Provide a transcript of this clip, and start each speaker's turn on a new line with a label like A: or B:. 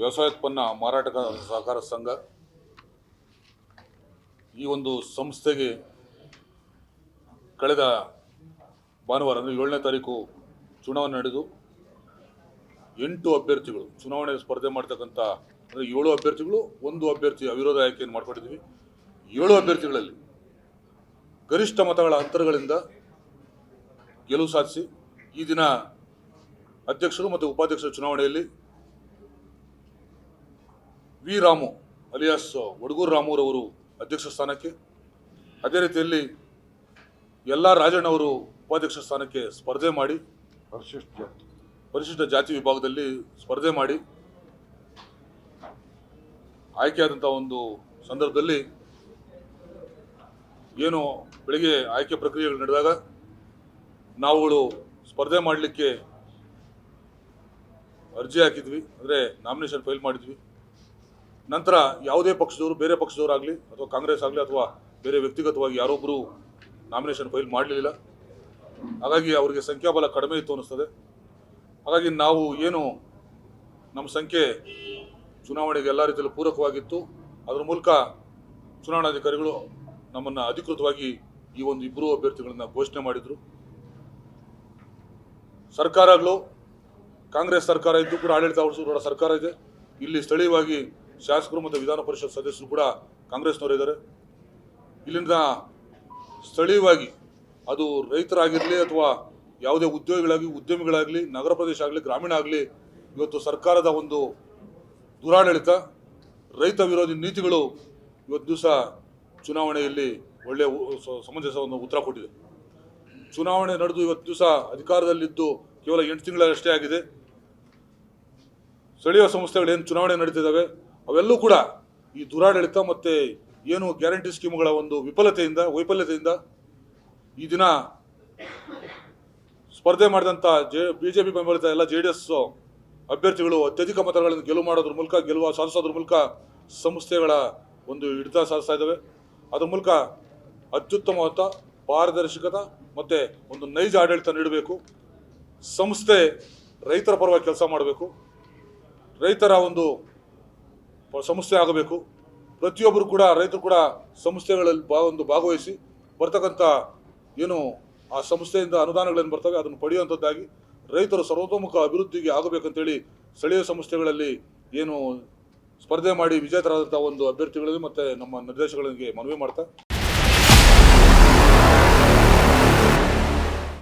A: ವ್ಯವಸಾಯೋತ್ಪನ್ನ ಮಾರಾಟಗಾರ ಸಹಕಾರ ಸಂಘ ಈ ಒಂದು ಸಂಸ್ಥೆಗೆ ಕಳೆದ ಭಾನುವಾರ ಅಂದರೆ ಏಳನೇ ತಾರೀಕು ಚುನಾವಣೆ ನಡೆದು ಎಂಟು ಅಭ್ಯರ್ಥಿಗಳು ಚುನಾವಣೆ ಸ್ಪರ್ಧೆ ಮಾಡ್ತಕ್ಕಂಥ, ಅಂದರೆ ಏಳು ಅಭ್ಯರ್ಥಿಗಳು, ಒಂದು ಅಭ್ಯರ್ಥಿ ಅವಿರೋಧ ಆಯ್ಕೆಯನ್ನು ಮಾಡ್ಕೊಂಡಿದ್ವಿ ಏಳು ಅಭ್ಯರ್ಥಿಗಳಲ್ಲಿ ಗರಿಷ್ಠ ಮತಗಳ ಅಂತರಗಳಿಂದ ಗೆಲುವು ಸಾಧಿಸಿ ಈ ದಿನ ಅಧ್ಯಕ್ಷರು ಮತ್ತು ಉಪಾಧ್ಯಕ್ಷರ ಚುನಾವಣೆಯಲ್ಲಿ ವಿ ರಾಮು ಅಲಿಯಾಸ್ ಒಡಗೂರು ರಾಮುರವರು ಅಧ್ಯಕ್ಷ ಸ್ಥಾನಕ್ಕೆ. ಅದೇ ರೀತಿಯಲ್ಲಿ ಎಲ್ಲ ರಾಜಣ್ಣವರು ಉಪಾಧ್ಯಕ್ಷ ಸ್ಥಾನಕ್ಕೆ ಸ್ಪರ್ಧೆ ಮಾಡಿ
B: ಪರಿಶಿಷ್ಟ
A: ಪರಿಶಿಷ್ಟ ಜಾತಿ ವಿಭಾಗದಲ್ಲಿ ಸ್ಪರ್ಧೆ ಮಾಡಿ ಆಯ್ಕೆಯಾದಂಥ ಒಂದು ಸಂದರ್ಭದಲ್ಲಿ ಏನು ಬೆಳಿಗ್ಗೆ ಆಯ್ಕೆ ಪ್ರಕ್ರಿಯೆಗಳು ನಡೆದಾಗ ನಾವುಗಳು ಸ್ಪರ್ಧೆ ಮಾಡಲಿಕ್ಕೆ ಅರ್ಜಿ ಹಾಕಿದ್ವಿ ಅಂದರೆ ನಾಮಿನೇಷನ್ ಫೈಲ್ ಮಾಡಿದ್ವಿ. ನಂತರ ಯಾವುದೇ ಪಕ್ಷದವರು, ಬೇರೆ ಪಕ್ಷದವರಾಗಲಿ ಅಥವಾ ಕಾಂಗ್ರೆಸ್ ಆಗಲಿ ಅಥವಾ ಬೇರೆ ವ್ಯಕ್ತಿಗತವಾಗಿ ಯಾರೊಬ್ಬರು ನಾಮಿನೇಷನ್ ಫೈಲ್ ಮಾಡಲಿಲ್ಲ. ಹಾಗಾಗಿ ಅವರಿಗೆ ಸಂಖ್ಯಾಬಲ ಕಡಿಮೆ ಇತ್ತು ಅನ್ನಿಸ್ತದೆ. ಹಾಗಾಗಿ ನಾವು ಏನು ನಮ್ಮ ಸಂಖ್ಯೆ ಚುನಾವಣೆಗೆ ಎಲ್ಲ ರೀತಿಯಲ್ಲೂ ಪೂರಕವಾಗಿತ್ತು. ಅದರ ಮೂಲಕ ಚುನಾವಣಾಧಿಕಾರಿಗಳು ನಮ್ಮನ್ನು ಅಧಿಕೃತವಾಗಿ ಈ ಒಂದು ಇಬ್ಬರು ಅಭ್ಯರ್ಥಿಗಳನ್ನು ಘೋಷಣೆ ಮಾಡಿದರು. ಸರ್ಕಾರಗಳು ಕಾಂಗ್ರೆಸ್ ಸರ್ಕಾರ ಇದ್ದು ಕೂಡ ಆಡಳಿತ ಸರ್ಕಾರ ಇದೆ. ಇಲ್ಲಿ ಸ್ಥಳೀಯವಾಗಿ ಶಾಸಕರು ಮತ್ತು ವಿಧಾನ ಪರಿಷತ್ ಸದಸ್ಯರು ಕೂಡ ಕಾಂಗ್ರೆಸ್ನವರು ಇದ್ದಾರೆ. ಇಲ್ಲಿಂದ ಸ್ಥಳೀಯವಾಗಿ ಅದು ರೈತರಾಗಿರಲಿ ಅಥವಾ ಯಾವುದೇ ಉದ್ಯೋಗಿಗಳಾಗಲಿ, ಉದ್ಯಮಿಗಳಾಗಲಿ, ನಗರ ಪ್ರದೇಶ ಆಗಲಿ, ಗ್ರಾಮೀಣ ಆಗಲಿ, ಇವತ್ತು ಸರ್ಕಾರದ ಒಂದು ದುರಾಡಳಿತ, ರೈತ ವಿರೋಧಿ ನೀತಿಗಳು ಇವತ್ತು ದಿವಸ ಚುನಾವಣೆಯಲ್ಲಿ ಒಳ್ಳೆಯ ಒಂದು ಉತ್ತರ ಕೊಟ್ಟಿದೆ. ಚುನಾವಣೆ ನಡೆದು ಇವತ್ತು ದಿವಸ ಅಧಿಕಾರದಲ್ಲಿದ್ದು ಕೇವಲ ಎಂಟು ತಿಂಗಳಷ್ಟೇ ಆಗಿದೆ. ಸ್ಥಳೀಯ ಸಂಸ್ಥೆಗಳು ಏನು ಚುನಾವಣೆ ನಡೀತಿದ್ದಾವೆ? ಅವೆಲ್ಲೂ ಕೂಡ ಈ ದುರಾಡಳಿತ ಮತ್ತು ಏನು ಗ್ಯಾರಂಟಿ ಸ್ಕೀಮ್ಗಳ ಒಂದು ವಿಫಲತೆಯಿಂದ, ವೈಫಲ್ಯತೆಯಿಂದ ಈ ದಿನ ಸ್ಪರ್ಧೆ ಮಾಡಿದಂಥ ಜೆ ಬಿ ಜೆ ಪಿ ಬೆಂಬಲಿತ ಎಲ್ಲ ಜೆ ಡಿ ಎಸ್ ಅಭ್ಯರ್ಥಿಗಳು ಅತ್ಯಧಿಕ ಮತಗಳನ್ನು ಗೆಲುವು ಮಾಡೋದ್ರ ಮೂಲಕ, ಗೆಲುವು ಸಾಧಿಸೋದ್ರ ಮೂಲಕ ಸಂಸ್ಥೆಗಳ ಒಂದು ಹಿಡಿತ ಸಾಧಿಸ್ತಾ ಇದ್ದಾವೆ. ಅದ್ರ ಮೂಲಕ ಅತ್ಯುತ್ತಮವಾದ ಪಾರದರ್ಶಕತೆ ಮತ್ತು ಒಂದು ನೈಜ ಆಡಳಿತ ನೀಡಬೇಕು. ಸಂಸ್ಥೆ ರೈತರ ಪರವಾಗಿ ಕೆಲಸ ಮಾಡಬೇಕು. ರೈತರ ಒಂದು ಸಂಸ್ಥೆ ಆಗಬೇಕು. ಪ್ರತಿಯೊಬ್ಬರು ಕೂಡ, ರೈತರು ಕೂಡ ಸಂಸ್ಥೆಗಳಲ್ಲಿ ಬಾ, ಒಂದು ಭಾಗವಹಿಸಿ ಬರ್ತಕ್ಕಂಥ ಏನು ಆ ಸಂಸ್ಥೆಯಿಂದ ಅನುದಾನಗಳೇನು ಬರ್ತವೆ, ಅದನ್ನು ಪಡೆಯುವಂಥದ್ದಾಗಿ ರೈತರು ಸರ್ವತೋಮುಖ ಅಭಿವೃದ್ಧಿಗೆ ಆಗಬೇಕಂತೇಳಿ ಸ್ಥಳೀಯ ಸಂಸ್ಥೆಗಳಲ್ಲಿ ಏನು ಸ್ಪರ್ಧೆ ಮಾಡಿ ವಿಜೇತರಾದಂಥ ಒಂದು ಅಭ್ಯರ್ಥಿಗಳಿಗೆ ಮತ್ತು ನಮ್ಮ ನಿರ್ದೇಶಕಗಳಿಗೆ ಮನವಿ ಮಾಡ್ತಾ